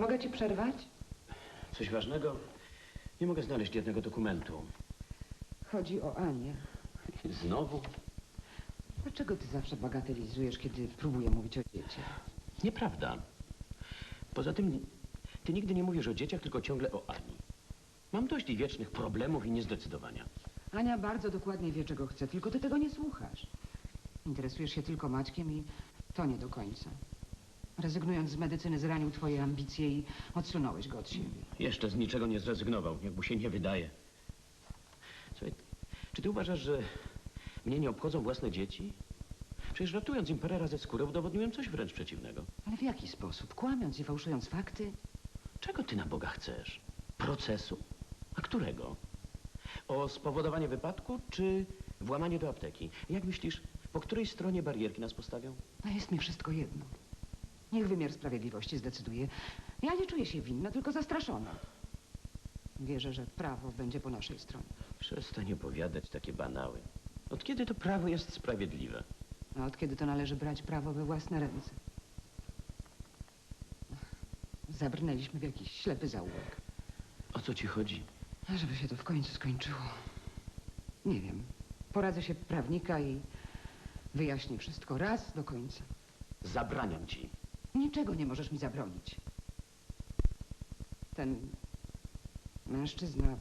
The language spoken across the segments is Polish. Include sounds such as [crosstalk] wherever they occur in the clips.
Mogę ci przerwać? Coś ważnego? Nie mogę znaleźć jednego dokumentu. Chodzi o Anię. Znowu? Dlaczego ty zawsze bagatelizujesz, kiedy próbuję mówić o dzieciach? Nieprawda. Poza tym, ty nigdy nie mówisz o dzieciach, tylko ciągle o Ani. Mam dość wiecznych problemów i niezdecydowania. Ania bardzo dokładnie wie, czego chce, tylko ty tego nie słuchasz. Interesujesz się tylko Maćkiem i to nie do końca. Rezygnując z medycyny zranił twoje ambicje i odsunąłeś go od siebie. Jeszcze z niczego nie zrezygnował, jak mu się nie wydaje. Słuchaj, czy ty uważasz, że mnie nie obchodzą własne dzieci? Przecież ratując im parę razy skórę, udowodniłem coś wręcz przeciwnego. Ale w jaki sposób? Kłamiąc i fałszując fakty? Czego ty na Boga chcesz? Procesu? A którego? O spowodowanie wypadku, czy włamanie do apteki? Jak myślisz, po której stronie barierki nas postawią? A jest mi wszystko jedno. Niech wymiar sprawiedliwości zdecyduje. Ja nie czuję się winna, tylko zastraszona. Wierzę, że prawo będzie po naszej stronie. Przestań opowiadać takie banały. Od kiedy to prawo jest sprawiedliwe? A od kiedy to należy brać prawo we własne ręce? Zabrnęliśmy w jakiś ślepy zaułek. O co ci chodzi? A żeby się to w końcu skończyło. Nie wiem. Poradzę się prawnika i wyjaśnię wszystko raz do końca. Zabraniam ci. Niczego nie możesz mi zabronić. Ten mężczyzna,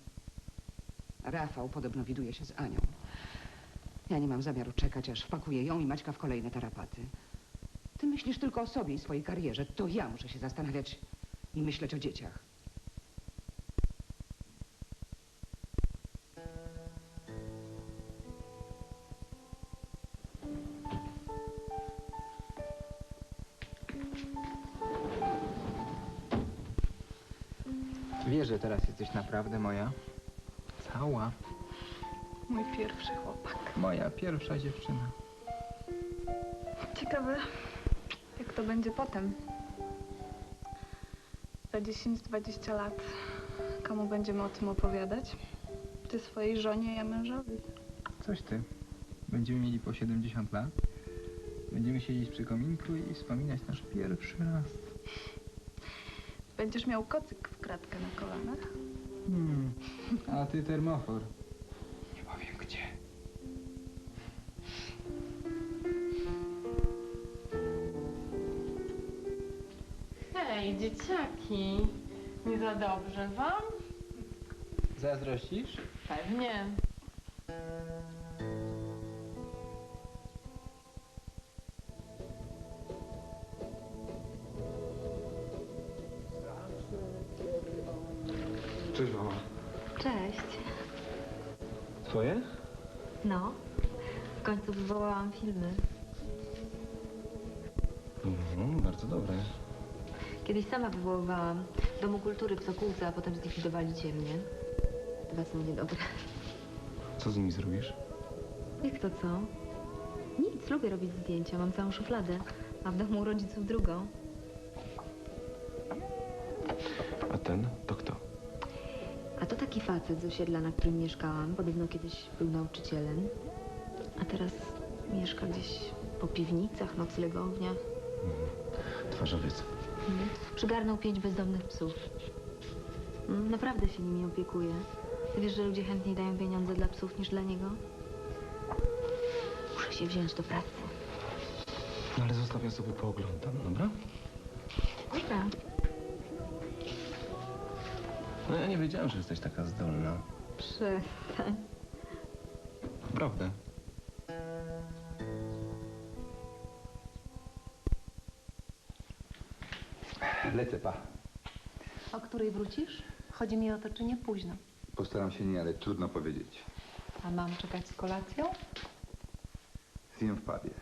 Rafał, podobno widuje się z Anią. Ja nie mam zamiaru czekać, aż wpakuję ją i Maćka w kolejne tarapaty. Ty myślisz tylko o sobie i swojej karierze. To ja muszę się zastanawiać i myśleć o dzieciach. Że teraz jesteś naprawdę moja? Cała. Mój pierwszy chłopak. Moja pierwsza dziewczyna. Ciekawe, jak to będzie potem. Za 10-20 lat komu będziemy o tym opowiadać? Ty swojej żonie, ja mężowi. Coś ty. Będziemy mieli po 70 lat. Będziemy siedzieć przy kominku i wspominać nasz pierwszy raz. Będziesz miał kocyk w kratkę na kolanach. Hmm. A ty termofor. Nie powiem gdzie. Hej, dzieciaki. Nie za dobrze wam? Zazdrościsz? Pewnie. Kiedyś sama wywoływałam w Domu Kultury w Sokółce, a potem zlikwidowali ciemnie. Dwa są niedobre. Co z nimi zrobisz? Jak to co? Nic, lubię robić zdjęcia, mam całą szufladę. A w domu u rodziców drugą. A ten to kto? A to taki facet z osiedla, na którym mieszkałam. Podobno kiedyś był nauczycielem. A teraz mieszka gdzieś po piwnicach, noclegowniach. Twarzowiec. Mhm. Przygarnął pięć bezdomnych psów. Mm, Naprawdę się nimi opiekuje. Ty wiesz, że ludzie chętniej dają pieniądze dla psów niż dla niego? Muszę się wziąć do pracy. No ale zostaw, ja sobie pooglądam, dobra? Dobra. No ja nie wiedziałem, że jesteś taka zdolna. Przestań. Naprawdę. Lecę, pa. O której wrócisz? Chodzi mi o to, czy nie późno. Postaram się nie, ale trudno powiedzieć. A mam czekać z kolacją? Zjem w pubie.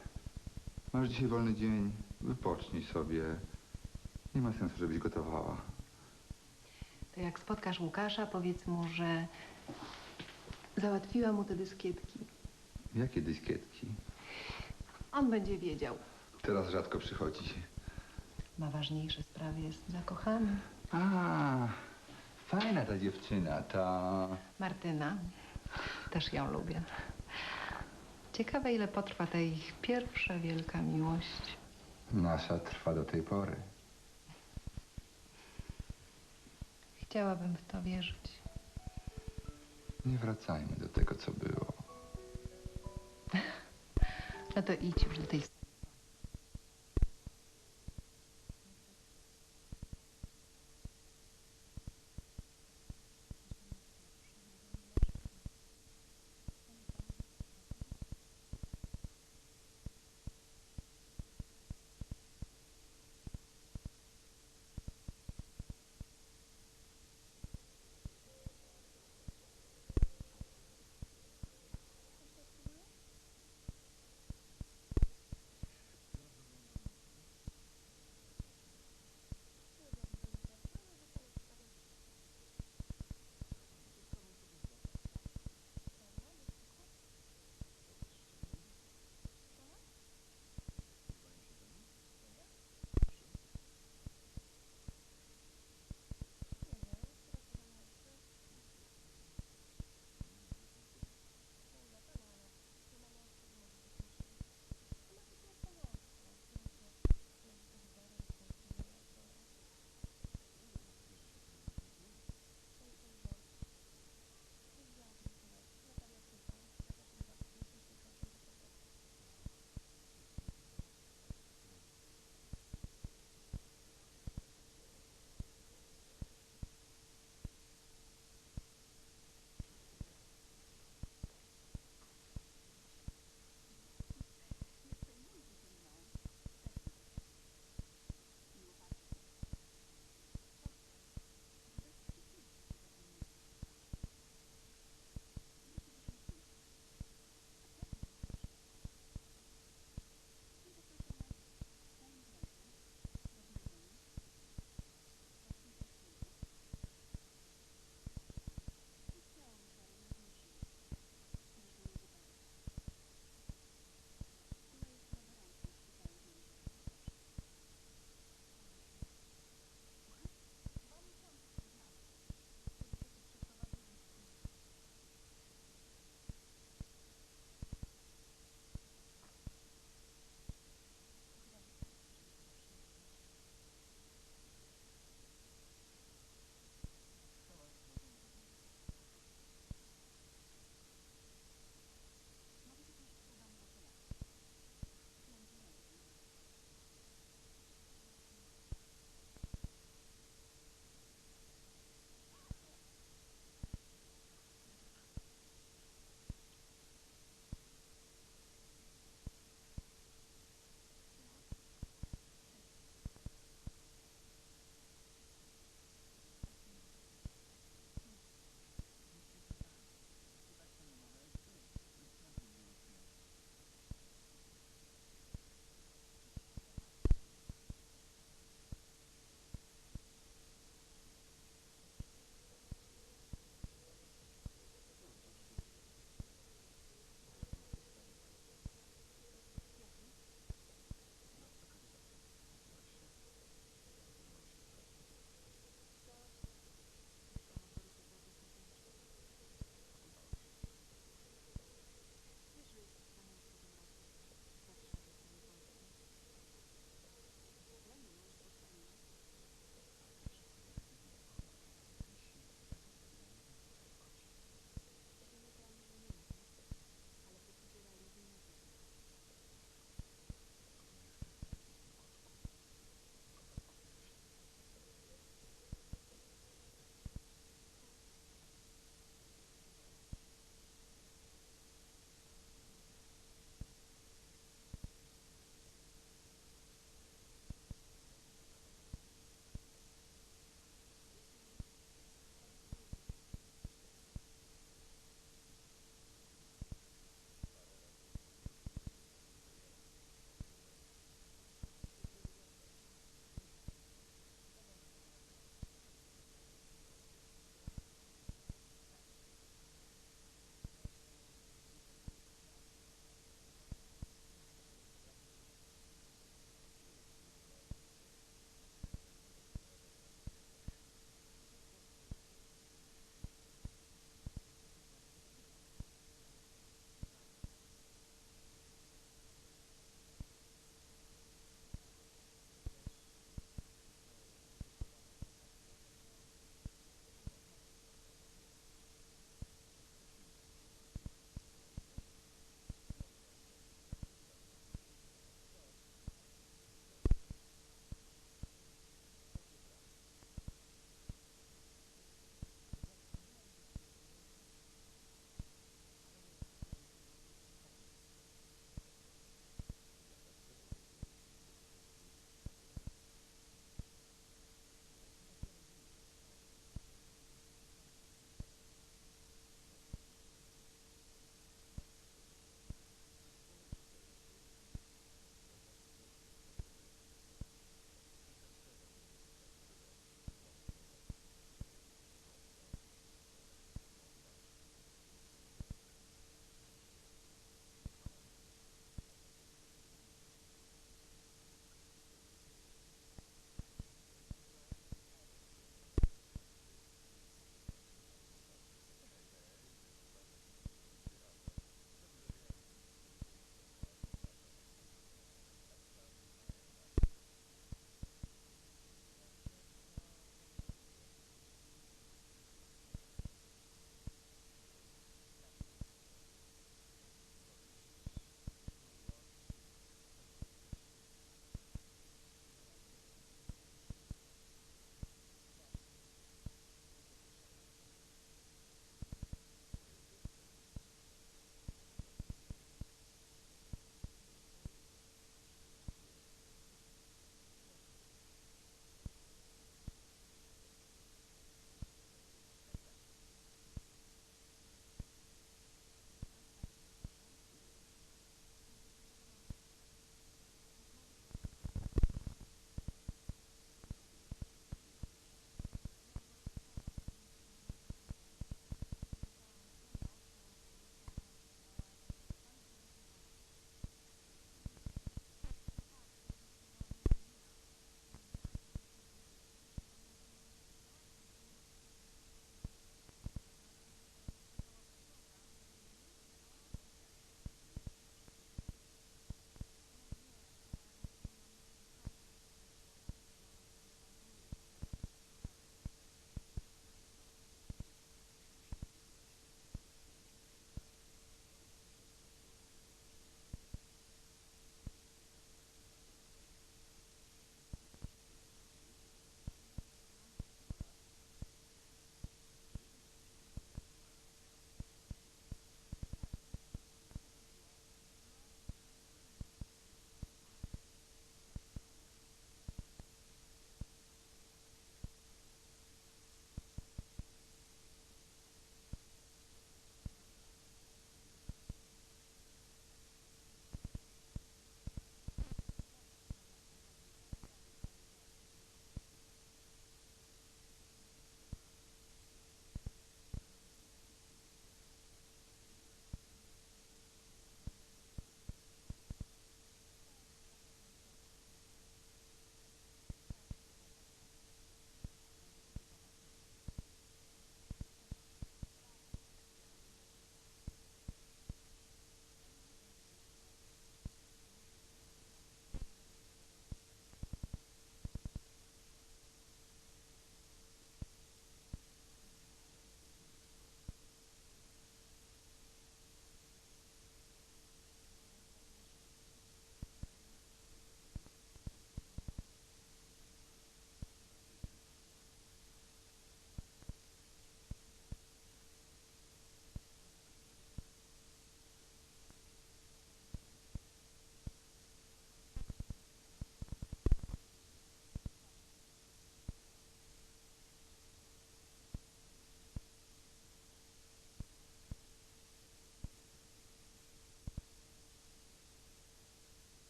Masz dzisiaj wolny dzień, wypocznij sobie. Nie ma sensu, żebyś gotowała. To jak spotkasz Łukasza, powiedz mu, że załatwiłam mu te dyskietki. Jakie dyskietki? On będzie wiedział. Teraz rzadko przychodzi. Ma ważniejsze sprawy, jest zakochany. A, fajna ta dziewczyna, ta... Martyna. Też ją lubię. Ciekawe, ile potrwa ta ich pierwsza wielka miłość. Nasza trwa do tej pory. Chciałabym w to wierzyć. Nie wracajmy do tego, co było. [laughs] No to idź już do tej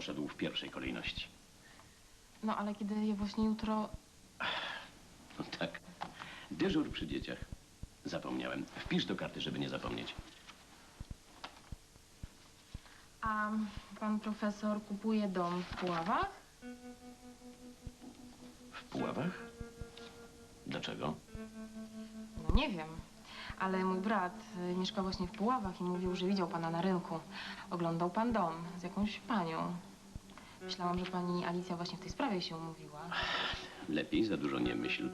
poszedł w pierwszej kolejności. No ale kiedy je właśnie jutro... [sighs] No tak. Dyżur przy dzieciach. Zapomniałem. Wpisz do karty, żeby nie zapomnieć. A pan profesor kupuje dom w Puławach? W Puławach? Dlaczego? No nie wiem. Ale mój brat y, mieszka właśnie w Puławach i mówił, że widział pana na rynku. Oglądał pan dom z jakąś panią. Myślałam, że pani Alicja właśnie w tej sprawie się umówiła. Lepiej za dużo nie myśl.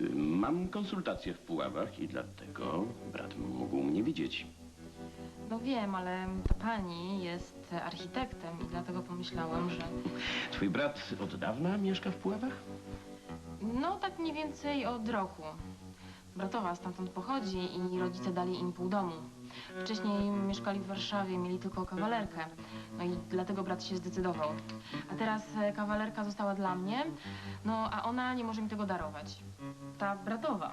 Y, Mam konsultację w Puławach i dlatego brat mógł mnie widzieć. No wiem, ale ta pani jest architektem i dlatego pomyślałam, że... Twój brat od dawna mieszka w Puławach? No tak mniej więcej od roku. Bratowa stamtąd pochodzi i rodzice dali im pół domu. Wcześniej mieszkali w Warszawie, mieli tylko kawalerkę. No i dlatego brat się zdecydował. A teraz e, kawalerka została dla mnie, no a ona nie może mi tego darować. Ta bratowa.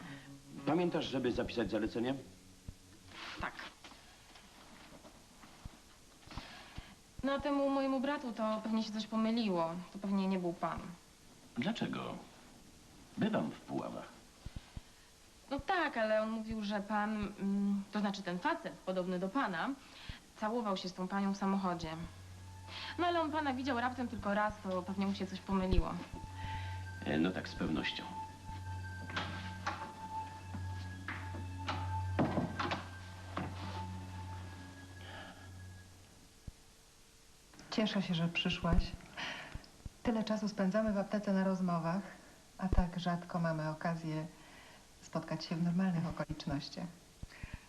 Pamiętasz, żeby zapisać zalecenie? Tak. No a temu mojemu bratu to pewnie się coś pomyliło. To pewnie nie był pan. Dlaczego? Bywam w Puławach. No tak, ale on mówił, że pan, mm, to znaczy ten facet, podobny do pana, całował się z tą panią w samochodzie. No ale on pana widział raptem tylko raz, to pewnie mu się coś pomyliło. E, No tak, z pewnością. Cieszę się, że przyszłaś. Tyle czasu spędzamy w aptece na rozmowach, a tak rzadko mamy okazję spotkać się w normalnych okolicznościach.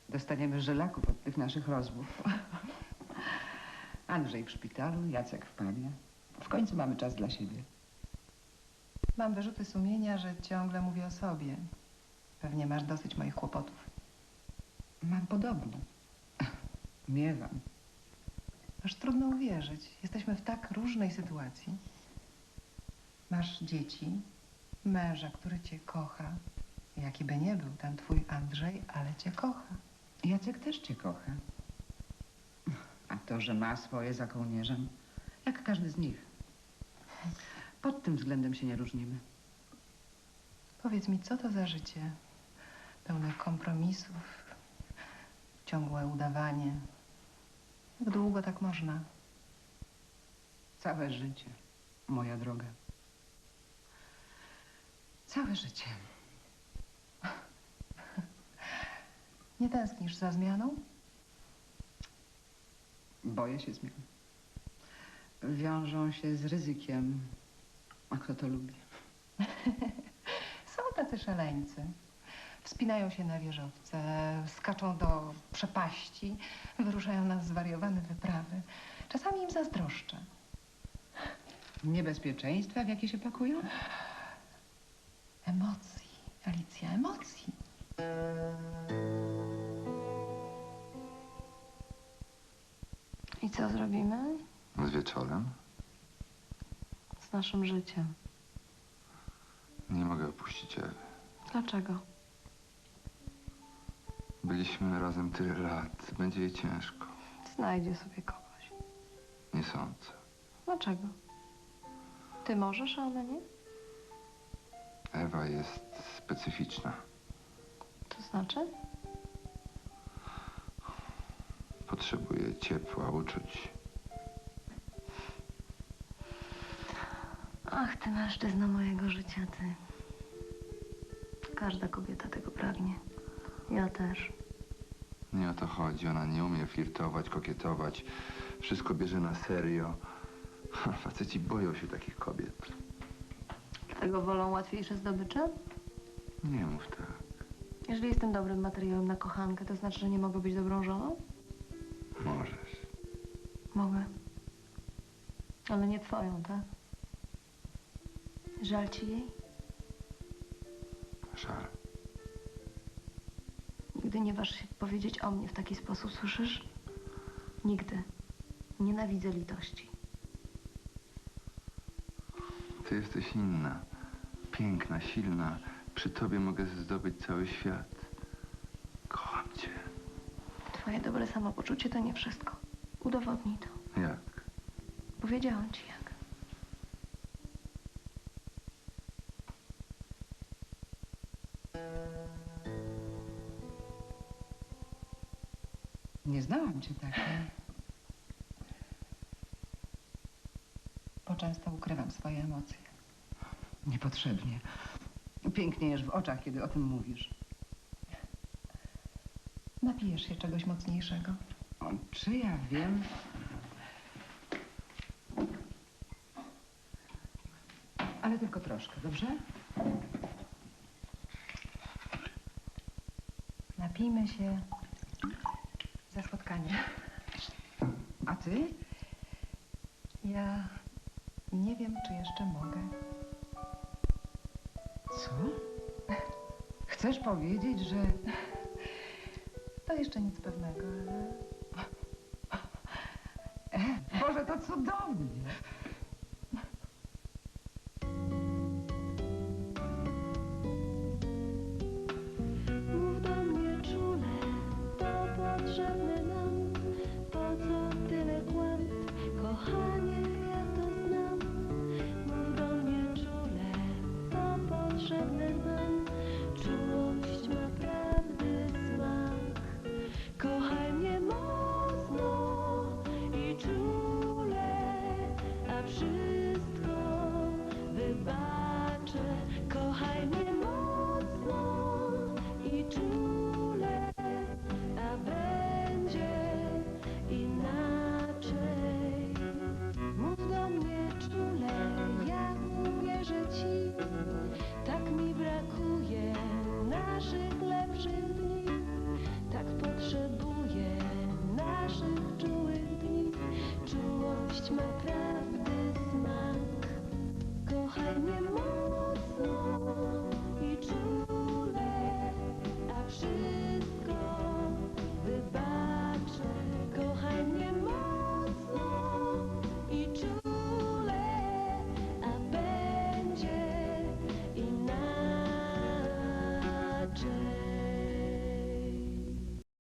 Dostaniemy żelaków od tych naszych rozmów. [laughs] Andrzej w szpitalu, Jacek w panie. W końcu mamy czas dla siebie. Mam wyrzuty sumienia, że ciągle mówię o sobie. Pewnie masz dosyć moich kłopotów. Mam podobno. [laughs] Miewam. Aż trudno uwierzyć. Jesteśmy w tak różnej sytuacji. Masz dzieci, męża, który cię kocha. Jaki by nie był ten twój Andrzej, ale cię kocha. Jacek też cię kocha. A to, że ma swoje za kołnierzem, jak każdy z nich. Pod tym względem się nie różnimy. Powiedz mi, co to za życie? Pełne kompromisów, ciągłe udawanie. Jak długo tak można? Całe życie, moja droga. Całe życie. Nie tęsknisz za zmianą? Boję się zmian. Wiążą się z ryzykiem. A kto to lubi? [laughs] Są tacy szaleńcy. Wspinają się na wieżowce, skaczą do przepaści, wyruszają na zwariowane wyprawy. Czasami im zazdroszczę. Niebezpieczeństwa, w jakie się pakują? Emocji, Alicja, emocji. I co zrobimy Z wieczorem z naszym życiem? nie mogę opuścić Ewy. Dlaczego? Byliśmy razem tyle lat. Będzie jej ciężko. Znajdzie sobie kogoś. Nie sądzę. Dlaczego? Ty możesz, a ona nie? Ewa jest specyficzna. To znaczy? Potrzebuje ciepła, uczuć. Ach, ty mężczyzno mojego życia, ty. Każda kobieta tego pragnie. Ja też. Nie o to chodzi. Ona nie umie flirtować, kokietować. Wszystko bierze na serio. Ha, Faceci boją się takich kobiet. Dlatego wolą łatwiejsze zdobycze? Nie mów tak. Jeżeli jestem dobrym materiałem na kochankę, to znaczy, że nie mogę być dobrą żoną? Mogę. Ale nie twoją, tak? Żal ci jej? Żal. Nigdy nie waż się powiedzieć o mnie w taki sposób, słyszysz? Nigdy. Nienawidzę litości. Ty jesteś inna. Piękna, silna. Przy tobie mogę zdobyć cały świat. Kocham cię. Twoje dobre samopoczucie to nie wszystko. Udowodnij to. Jak? Powiedziałam ci jak. Nie znałam cię takiej. Bo często ukrywam swoje emocje. Niepotrzebnie. Piękniejesz w oczach, kiedy o tym mówisz. Napijesz się czegoś mocniejszego? Czy ja wiem? Ale tylko troszkę, dobrze? Napijmy się za spotkanie. A ty? Ja nie wiem, czy jeszcze mogę. Co? Chcesz powiedzieć, że... To jeszcze nic pewnego, ale to cudownie.